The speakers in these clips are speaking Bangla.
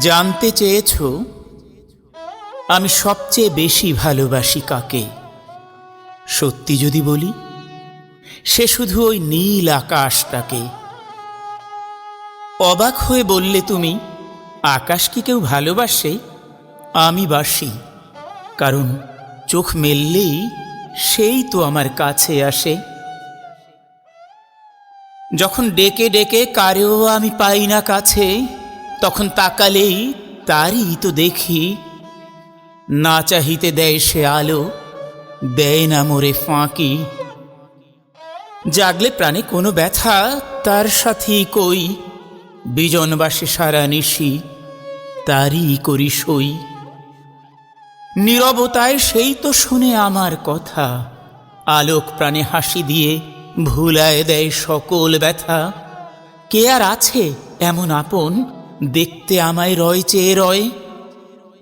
জানতে চেয়েছ? আমি সবচেয়ে বেশি ভালোবাসি কাকে? সত্যি যদি বলি, সে শুধু ওই নীল আকাশটাকে। অবাক হয়ে বললে তুমি, আকাশ কি কেউ ভালোবাসে? আমি বাসি, কারণ চোখ মেললেই সেই তো আমার কাছে আসে। যখন ডেকে ডেকে, কারেও আমি পাই না কাছে। তখন তাকালেই তারই তো দেখি। না চাহিতে দেয় সে আলো, দেয় না মোরে ফাঁকি। জাগলে প্রাণে কোনো ব্যথা, তার সাথেই কই। বিজনবাসে সারা নিশি, তারই করি সই। নীরবতায় সেই তো শুনে আমার কথা, আলোক প্রাণে হাসি দিয়ে ভুলায় দেয় সকল ব্যথা। কে আর আছে এমন আপন? দেখতে আমায় রয় চেয়ে রয়।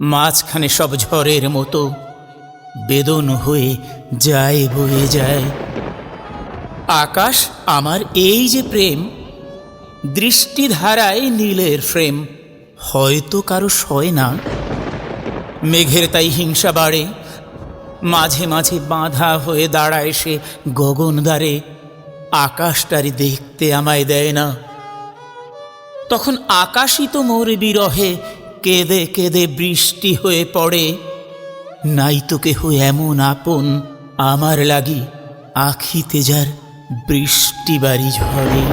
মাঝখানে সব ঝড়ের মতো বেদন হয়ে যায়, বয়ে যায়। আকাশ আমার এই যে প্রেম, দৃষ্টিধারায় নীলের ফ্রেম। হয়তো কারও সয় না, মেঘের তাই হিংসা বাড়ে। মাঝে মাঝে বাঁধা হয়ে দাঁড়ায় সে গগন দ্বারে আকাশটারি দেখতে আমায় দেয় না। তখন আকাশিত মোর বিরহে কেঁদে কেঁদে বৃষ্টি হয়ে পড়ে। নাই তো কেহ এমন আপন আমার লাগি, আখিতে যার বৃষ্টি বাড়ি ঝরে।